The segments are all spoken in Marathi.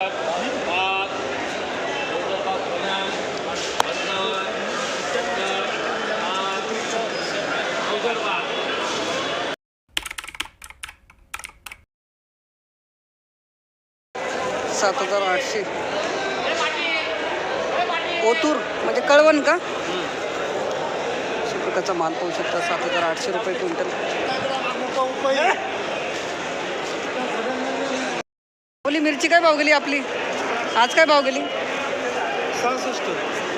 सात हजार आठशे. ओतूर म्हणजे कळवण का? अशा प्रकारचा माल पाहू शकता सात हजार आठशे रुपये क्विंटल. मिरची काय भाव गेली आपली? आज काय भाव गेली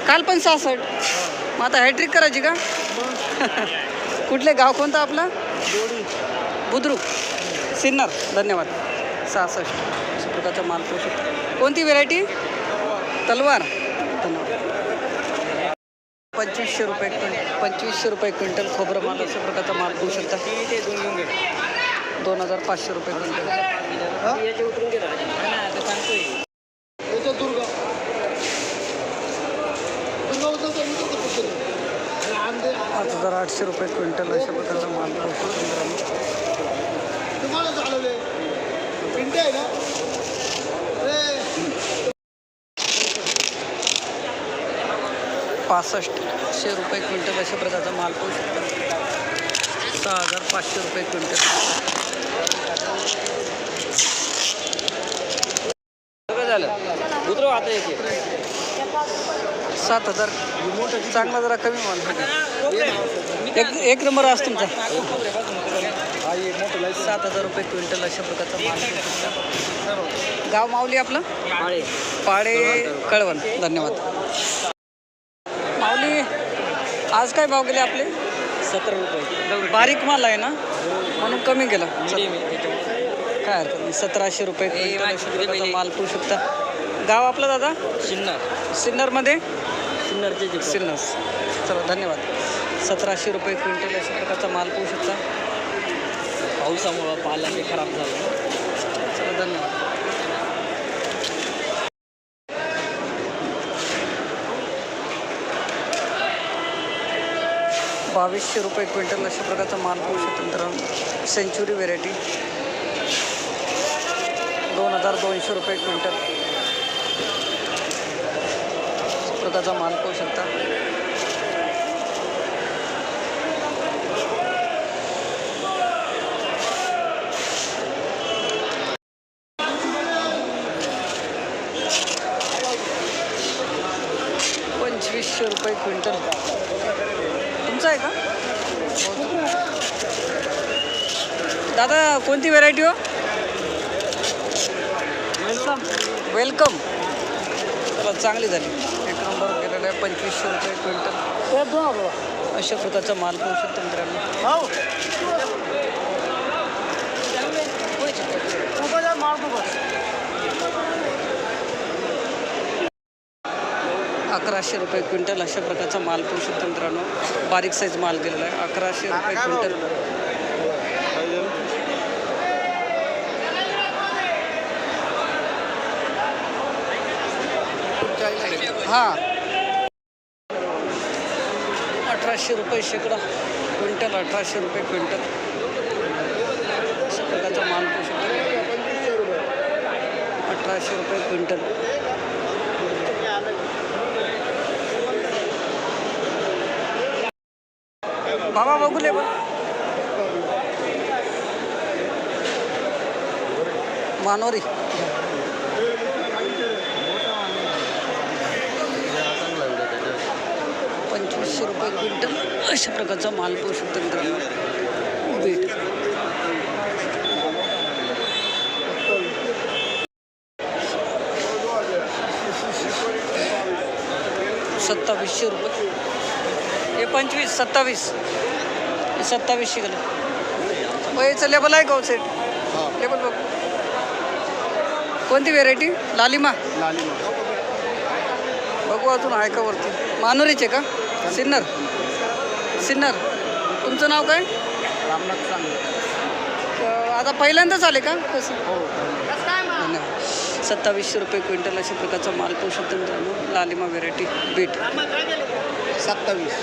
काल पण सहासष्ट. मग आता हॅट्रिक करायची का? कुठले गाव कोणतं आपलं? बुद्रुक. सिन्नर. धन्यवाद. सहासष्ट. अशा प्रकारचा माल पाहू शकतो कोणती व्हेरायटी तलवार. धन्यवाद. पंचवीसशे रुपये क्विंटल. पंचवीसशे रुपये क्विंटल खोबरं माल अशा प्रकारचा माल पाहू शकता दोन हजार पाचशे रुपये क्विंटल. पाच हजार आठशे रुपये क्विंटल अशा प्रकारचा माल मित्रांनो पासष्टशे रुपये क्विंटल अशा प्रकारचा माल पाहू शकता. सहा हजार पाचशे रुपये क्विंटल. उतरव आता एक सात हजार. चांगला जरा कमी माल. एक एक नंबर आज तुमचा. सात हजार रुपये क्विंटल अशा प्रकारचा माल गाव माऊली आपलं? पाडे कळवण. धन्यवाद. माऊली आज काय भाव गेले आपले? सतरा रुपये. बारीक माल आहे ना? म्हणून कमी गेला त्याच्यामुळे. काय हरकत नाही. सतराशे रुपये क्विंटल. माल पाहू शकता. गाव आपलं दादा? सिन्नर. सिन्नरमध्ये? सिन्नरचे जे सिन्नर. चला धन्यवाद. सतराशे रुपये क्विंटल अशा प्रकारचा माल पाहू शकता. पावसामुळं पाला खराब झालं. चला धन्यवाद. बावीसशे रुपये क्विंटल अशा प्रकारचा माल पाहू शकतो मित्रांनो. सेंचुरी व्हेरायटी दोन हजार दोनशे रुपये क्विंटल. अशा प्रकारचा माल पाहू शकता पंचवीसशे रुपये क्विंटल तुमचं आहे का दादा कोणती व्हेरायटी हो? वेलकम वेलकम चांगली झाली. एक नंबर गेलेला आहे पंचवीसशे रुपये क्विंटल. अशा प्रकारचा माल पाहू शकतो मित्रांनो. अकराशे रुपये क्विंटल अशा प्रकारचा माल शकतो मित्रांनो. बारीक साईज माल गेलेला आहे. अकराशे रुपये क्विंटल. हां. अठराशे रुपये शेकडा क्विंटल अठराशे रुपये क्विंटल. अशा प्रकारचा माल अठराशे रुपये क्विंटल. बाबा बघू ले मानोरी. पंचवीसशे रुपये क्विंटल अशा प्रकारचा माल पाहू शकतो मित्रांनो बीट सत्तावीसशे रुपये. हे पंचवीस सत्तावीस. हे सत्तावीसशे गेलं. वयचं लेबल आहे का सेट लेबल बघ. कोणती व्हेरायटी लालिमा? बघू अजून आहे का वरती मानुरीचे का? सिन्नर. सिन्नर. तुमचं नाव काय? रामनाथ अं, आता पहिल्यांदाच आले का? कसं? धन्यवाद. सत्तावीसशे रुपये क्विंटल अशा प्रकारचा माल पाहू शकतो मित्रांनो लालिमा व्हेरायटी बीट सत्तावीस.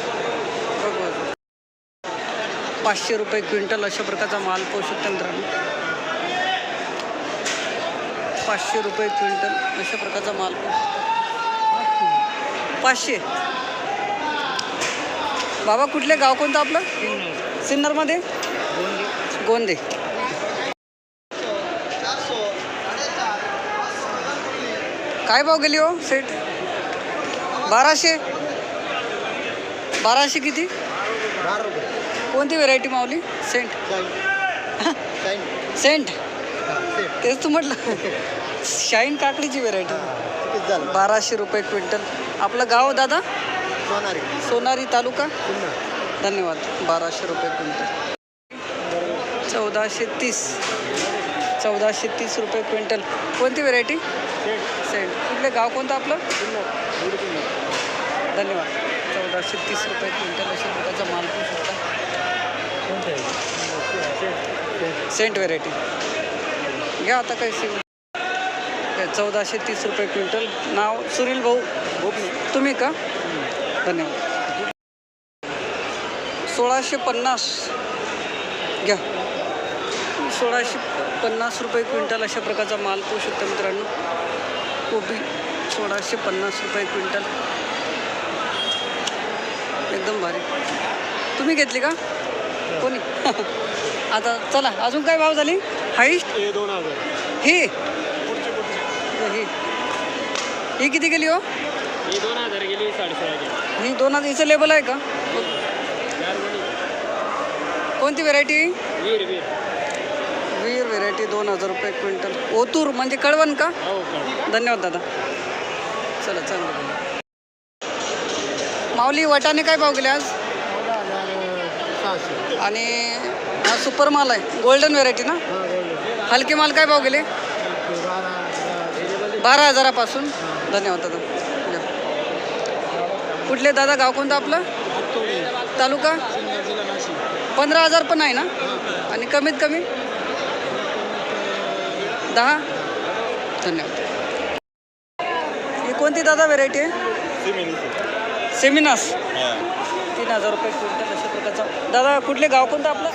पाचशे रुपये क्विंटल अशा प्रकारचा माल पाहू शकतो मित्रांनो पाचशे रुपये क्विंटल अशा प्रकारचा माल पाचशे? बाबा कुठले गाव कोणतं आपलं? सिन्नरमध्ये? गोंदे. काय भाव गेली हो सेट? बाराशे? बाराशे किती? कोणती व्हेरायटी मावली सेंट. सेंट. तेच तू म्हटलं. शाईन काकडीची व्हेरायटी बाराशे रुपये क्विंटल. आपलं गाव हो दादा? सोनारी. सोनारी तालुका? धन्यवाद. बाराशे रुपये क्विंटल. चौदाशे तीस. चौदाशे तीस रुपये क्विंटल. कोणती व्हेरायटी सेंट. कुठले गाव कोणतं आपलं? धन्यवाद. चौदाशे तीस रुपये क्विंटल अशा प्रकारचा माल पण शकता. सेंट व्हेरायटी घ्या आता काय सी चौदाशे तीस रुपये क्विंटल. नाव सुनील भाऊ. तुम्ही का? धन्यवाद. सोळाशे पन्नास. घ्या. सोळाशे पन्नास रुपये क्विंटल अशा प्रकारचा माल पाहू शकता मित्रांनो. कोबी सोळाशे पन्नास रुपये क्विंटल. एकदम भारी. तुम्ही घेतली का? कोणी? आता चला अजून काय भाव झाली? हाईस्ट दोन हजार. ही? ही. किती गेली हो? ही दोन हजार गेली साडेसोळा गेली. ही दोन हजार हिचं लेबल आहे का? कोणती व्हेरायटी वीर व्हेरायटी दोन हजार रुपये क्विंटल. ओतूर म्हणजे कळवण का? धन्यवाद दादा. चला चांगलं माऊली वाटाणे काय भाव गेले आज? आणि हा सुपर माल आहे. गोल्डन व्हेरायटी ना? हलके माल काय भाव गेले? बारा हजारापासून. धन्यवाद दादा. कुठले दादा गाव कोणतं आपलं? तालुका? पंधरा हजार पण आहे ना? आणि कमीत कमी? दहा? धन्यवाद. ही कोणती दादा व्हेरायटी आहे? सेमिनास. तीन हजार रुपये क्विंटल अशा प्रकारचा. दादा कुठले गाव कोणतं आपलं?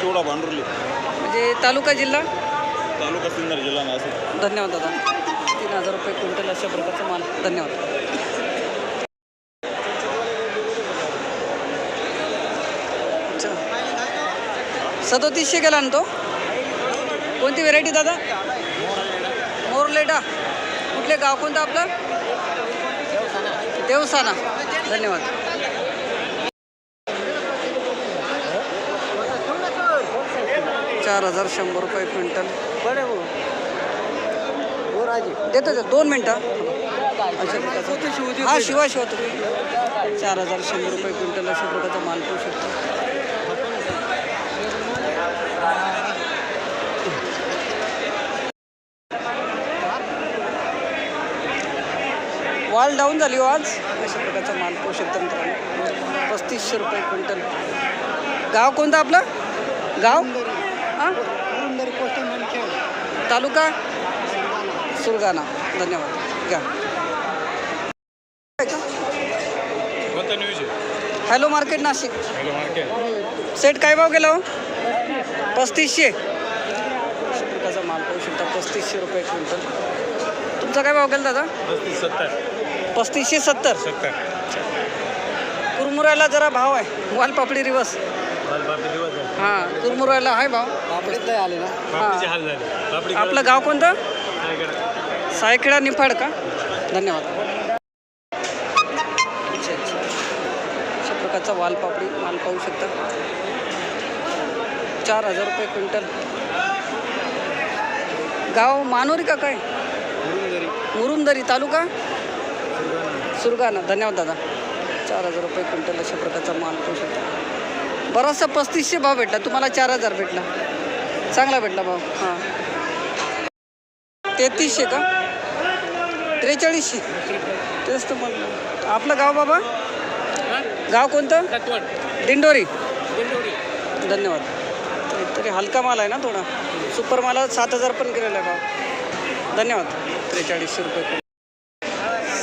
शिवडा भांडुर्ली. म्हणजे तालुका जिल्हा? तालुका सिन्नर जिल्हा नाशिक. धन्यवाद दादा. तीन हजार रुपये क्विंटल अशा प्रकारचा माल. धन्यवाद. सदोतीसशे गेला ना तो? कोणती व्हेरायटी दादा? मोरलेटा. कुठले गाव कोणतं आपलं? देवसाना. धन्यवाद. चार हजार शंभर रुपये क्विंटल. देतो दोन मिनटं. अच्छा. हा शिवा शिवा तुम्ही. चार हजार शंभर रुपये क्विंटल अशा प्रकारचा माल पाहू शकता. वाल डाऊन झाली हो आज. अशा प्रकारचा माल पाहू शकता मित्रांनो पस्तीसशे रुपये क्विंटल. गाव कोणतं आपलं? गाव? हां? तालुका? सुरगाणा. धन्यवाद. घ्या. Hello market Nashik. Hello market. Set काय भाव गेला हो? पस्तीसशे. प्रकारचा माल पाहू शकता पस्तीसशे रुपये क्विंटल. तुमचा काय भाव गेला दादा? पस्तीस सत्तर. पस्तीसशे सत्तर. सत्तर. कुरमुरायला जरा भाव आहे. वालपापडी रिवर्स. बापी दिवस झाले हां कुरमुरायला आहे भाव. नाही आले ना? बापीचे हाल झाले. बापडी आपलं गाव कोणतं? काय सायखेडा निफाड का? धन्यवाद. अच्छा अच्छा. अशा प्रकारचा वालपापडी माल पाहू शकता. चार हजार रुपये क्विंटल. गाव मानोरी का काय? मुरुंदरी. मुरुमदरी तालुका? सुरगाणा धन्यवाद दादा. चार हजार रुपये क्विंटल अशा प्रकारचा माल पाहू शकता बराचसा पस्तीसशे भाव भेटला तुम्हाला चार हजार भेटला. चांगला भेटला भाव हां. तेहतीसशे का? त्रेचाळीसशे. तेच तर म्हणलं. आपलं गाव बाबा? गाव कोणतं? दिंडोरी. धन्यवाद. तरी हलका माल आहे ना थोडा. सुपर माला सात हजार पण केलेला आहे भाव. धन्यवाद. त्रेचाळीसशे रुपये.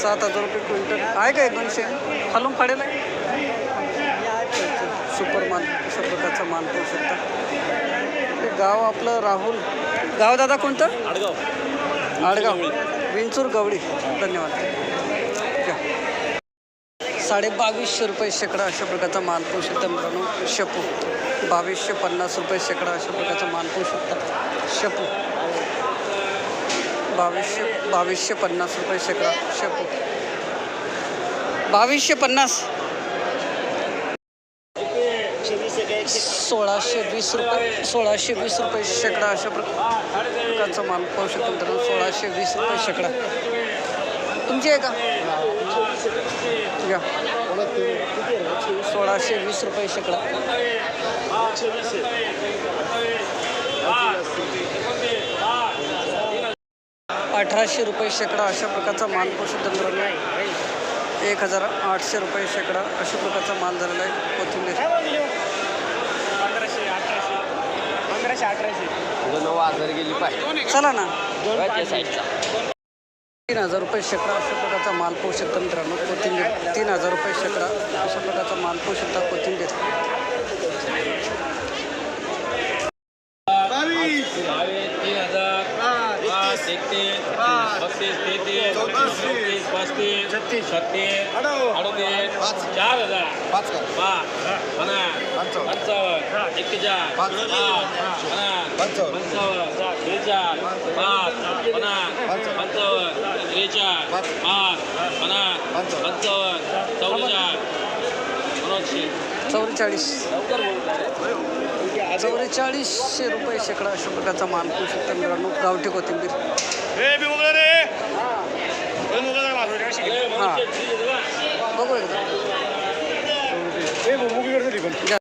सात हजार रुपये क्विंटल. आहे का एक दोनशे? खालून फाडेल आहे? सुपर माल अशा प्रकारचा माल पाहू शकता. हे गाव आपलं राहुल. गाव दादा कोणतं? आडगाव. आडगाव. विंचूर गवडी धन्यवाद. साडे बावीसशे रुपये शेकडा अशा प्रकारचा माल पाहू शकता मित्रांनो. शपू. बावीसशे पन्नास रुपये शेकडा अशा प्रकारचा माल पाहू शकता. शपू. बावीसशे बावीसशे पन्नास रुपये शेकडा शपू. बावीसशे पन्नास. सोळाशे वीस रुपये सोळाशे वीस रुपये शेकडा अशा प्रकारचा माल पाहू शकतो मित्रांनो. सोळाशे वीस रुपये शेकडा. तुमची आहे का? या. सोळाशे वीस रुपये शेकडा. अठराशे रुपये शेकडा अशा प्रकारचा माल शकतो मित्रांनो एक हजार आठशे रुपये शेकडा अशा प्रकारचा माल झालेला आहे कोथिंबीर. पंधराशे अठराशे. पंधराशे अठराशे. नऊ हजार गेली पाहिजे. चला ना. तीन हजार रुपये शेकडा अशा प्रकारचा माल पाहू शकता मित्रांनो कोथिंबीर. तीन हजार रुपये शेकडा अशा प्रकारचा माल पाहू शकता कोथिंबीर तीन हजार पाच एकतीस पस्तीस तेहतीस पस्तीस छत्तीस. छत्तीस. अडतीस. चार हजार. पाच कर. पाच. पन्नास. पंचावन्न. एक्केचाळीस पाच. पन्नास. पंचावन्न. त्रेचाळीस. पाच. पन्नास. पंचावन्न. त्रेचाळीस. पाच. पन्नास. पंचावन्न. चौवेचाळीस. चौवेचाळीस. चौवेचाळीसशे रुपये शेकडा अशा प्रकारचा माल. पाहू शकता मित्रांनो गावठी कोथिंबीर हां बघू एकदा घ्या. ही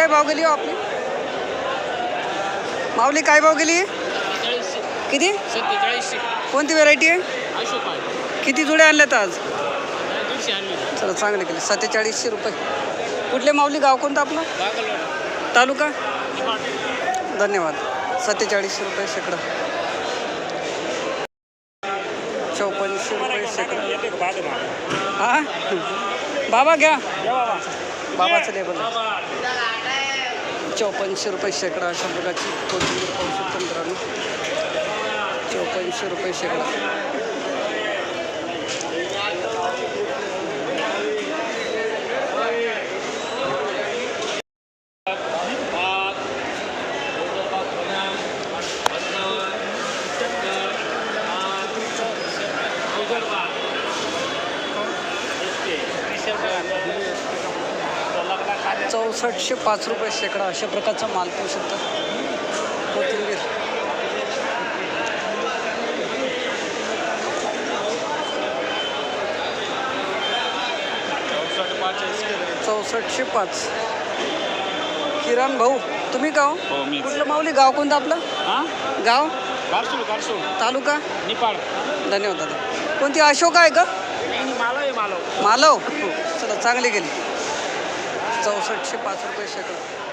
काय भाव गेली हो आपली? माऊली काय भाव गेली? किती? कोणती व्हरायटी आहे? किती जुड्या आणल्यात आज? चला चांगले केले. सत्तेचाळीसशे रुपये. कुठले माऊली गाव कोणतं आपलं? तालुका? धन्यवाद. सत्तेचाळीसशे रुपये शेकडा. चौपन्नशे रुपये शेकडा. हा? बाबा घ्या. बाबाचं लेबल चौपन्नशे रुपये शेकडा अशा प्रकारची कोथिंबीर पाहू शकतो मित्रांनो चौपन्नशे रुपये शेकडा. चौसष्टशे पाच रुपये शेकडा अशा प्रकारचा माल पाहू शकता. कोथिंबीर. चौसष्टशे पाच. किरण भाऊ तुम्ही गाव? हो मी कुठलं माऊली? गाव कोणतं आपलं? हां? गाव? तालुका? निपाळ धन्यवाद दादा. कोणती? अशोक आहे का? मालव मालव. मालव. चला चांगली गेली. चौसष्टशे पाच रुपये शेकडा.